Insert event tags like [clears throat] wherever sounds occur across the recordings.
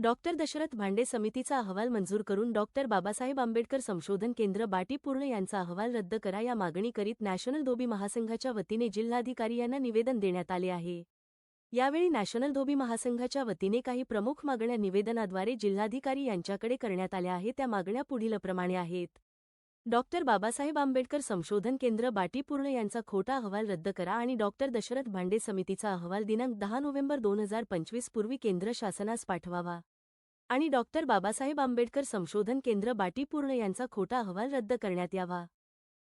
Doctor Dasharath भांडे समितीचा अहवाल मंजूर करून डॉक्टर बाबासाहेब आंबेडकर संशोधन केंद्र बाटीपूर्ण यांचा अहवाल रद्द करा या मागणी करीत नॅशनल धोबी महासंघाच्या वतीने जिल्हाधिकारी यांना निवेदन देण्यात आले आहे. यावेळी नॅशनल धोबी महासंघाच्या वतीने काही प्रमुख मागण्या निवेदनाद्वारे जिल्हाधिकारी यांच्याकडे करण्यात आल्या आहेत त्या मागण्या पुढीलप्रमाणे आहेत. डॉक्टर बाबासाहेब आंबेडकर संशोधन केंद्र बाटीपूर्ण यांचा खोटा अहवाल रद्द करा आणि डॉक्टर दशरथ भांडे समितीचा अहवाल दिनांक दहा नोव्हेंबर दोन हजार पंचवीस पूर्वी केंद्र शासनास पाठवावा. आणि डॉक्टर बाबासाहेब आंबेडकर संशोधन केंद्र बाटीपूर्ण यांचा खोटा अहवाल रद्द करण्यात यावा.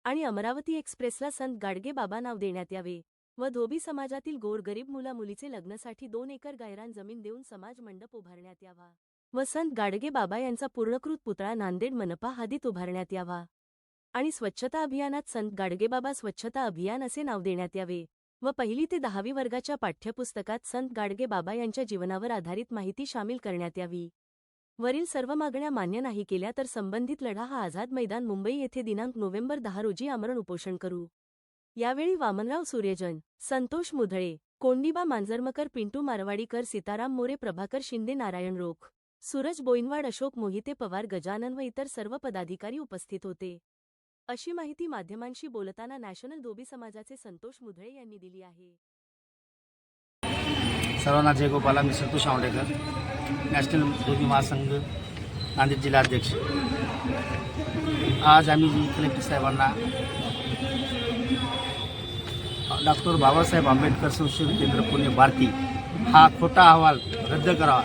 आणि अमरावती एक्सप्रेसला संत गाडगे बाबा नाव देण्यात यावे व धोबी समाजातील गोरगरीब मुला मुलीचे लग्नासाठी दोन एकर गायरान जमीन देऊन समाज मंडप उभारण्यात यावा व संत गाडगे बाबा यांचा पूर्णकृत पुतळा नांदेड मनपा हादीत उभारण्यात यावा. आणि स्वच्छता अभियानात संत गाडगेबाबा स्वच्छता अभियान असे नाव देण्यात यावे व पहिली ते दहावी वर्गाच्या पाठ्यपुस्तकात संत गाडगेबाबा यांच्या जीवनावर आधारित माहिती सामील करण्यात यावी. वरील सर्व मागण्या मान्य नाही केल्या तर संबंधित लढा हा आझाद मैदान मुंबई येथे दिनांक नोव्हेंबर दहा रोजी आमरण उपोषण करू. यावेळी वामनराव सूर्यजन संतोष मुधळे कोंडिबा मांजरमकर पिंटू मारवाडीकर सीताराम मोरे प्रभाकर शिंदे नारायण रोख सूरज बोईनवाड अशोक मोहिते पवार गजानन व इतर सर्व पदाधिकारी उपस्थित होते. अशी माहिती माध्यमांशी बोलताना नॅशनल धोबी समाजाचे संतोष मुधळे यांनी दिली आहे. सर्वांना जय गोपाला मी संतोष आवडेकर नॅशनल धोबी महासंघ नांदेड जिल्हा अध्यक्ष. आज आम्ही कलेक्टर साहेबांना डॉक्टर बाबासाहेब आंबेडकर संशोधन केंद्र पुणे भारती हा खोटा अहवाल रद्द करावा.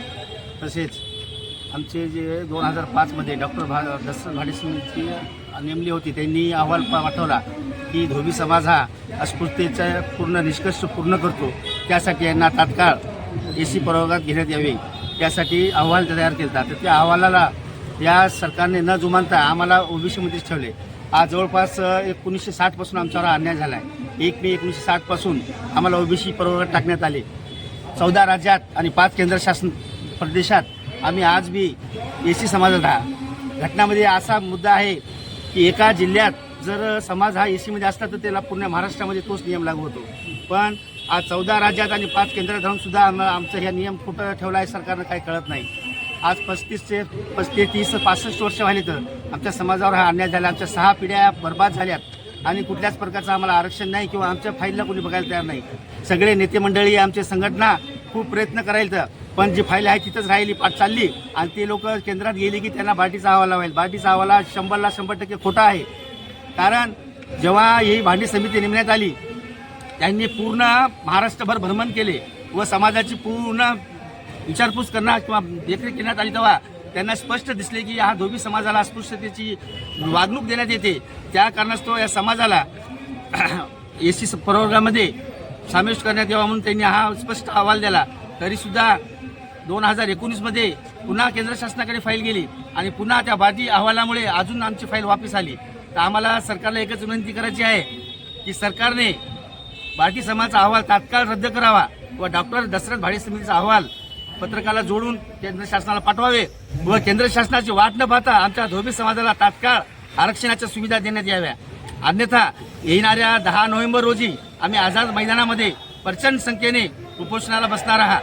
तसेच आमचे जे दोन हजार पाचमध्ये डॉक्टर भा दसरथ भाडेसिंगची नेमली होती त्यांनी अहवाल पाठवला की धोबी समाज हा अस्पृश्यतेचा पूर्ण निष्कर्ष पूर्ण करतो. त्यासाठी यांना तात्काळ ए सी परवानगात घेण्यात यावे. त्यासाठी अहवाल तयार केला तर त्या अहवालाला या सरकारने न जुमानता आम्हाला ओबीसीमध्येच ठेवले. आज जवळपास एकोणीसशे साठपासून आमच्यावर अन्याय झाला आहे एक मे एकोणीसशे साठपासून आम्हाला ओबीसी प्रवर्गात टाकण्यात आले. चौदा राज्यात आणि पाच केंद्र शासन प्रदेशात आम्ही आज बी ए सी समाजात आहात. घटनामध्ये असा मुद्दा आहे की एका जिल्ह्यात जर समाज हा ए सीमध्ये असला तर त्याला पूर्ण महाराष्ट्रामध्ये तोच नियम लागू होतो. पण आज चौदा राज्यात आणि पाच केंद्रात राहून सुद्धा आमचं आमचा ह्या नियम कुठं ठेवला आहे सरकारनं काही कळत नाही. आज पस्तीस ते पस्तीस तीस पासष्ट वर्ष व्हायले तर आमच्या समाजावर हा अन्याय झाला आमच्या सहा पिढ्या बर्बाद झाल्यात. आणि कुठल्याच प्रकारचं आम्हाला आरक्षण नाही किंवा आमच्या फाईलला कोणी बघायला तयार नाही. सगळे नेते मंडळी आमचे संघटना खूप प्रयत्न करायला तर पण जी फाईल आहे तिथंच राहिली पाठ चालली. आणि ते लोक केंद्रात गेले की त्यांना बाटीचा अहवाल होईल बाटीचा अहवाला शंभरला शंभर टक्के खोटा आहे. कारण जेव्हा ही भांडी समिती नेमण्यात आली त्यांनी पूर्ण महाराष्ट्रभर भ्रमण केले व समाजाची पूर्ण विचारपूस करणार किंवा देखरेख करण्यात आली तेव्हा त्यांना स्पष्ट दिसले की हा धोबी समाजाला अस्पृश्यतेची वागणूक देण्यात येते. त्या कारणास्तव या समाजाला [clears throat] ए सी प्रवर्गामध्ये समाविष्ट करण्यात यावा म्हणून त्यांनी हा स्पष्ट अहवाल दिला. तरीसुद्धा दोन हजार एकोणीसमध्ये पुन्हा केंद्र शासनाकडे फाईल गेली आणि पुन्हा त्या बाजी अहवालामुळे अजून आमची फाईल वापस आली. तर आम्हाला सरकारला एकच विनंती करायची आहे की सरकारने भारतीय समाजाचा अहवाल तात्काळ रद्द करावा व डॉक्टर दशरथ भाडे समितीचा अहवाल पत्रकाला जोडून केंद्र शासनाला पाठवावे व केंद्र शासनाची वाट न पाहता आमच्या धोबी समाजाला तात्काळ आरक्षणाच्या सुविधा देण्यात याव्या. अन्यथा येणाऱ्या दहा नोव्हेंबर रोजी आम्ही आझाद मैदानामध्ये प्रचंड संख्येने उपोषणाला बसणार आहात.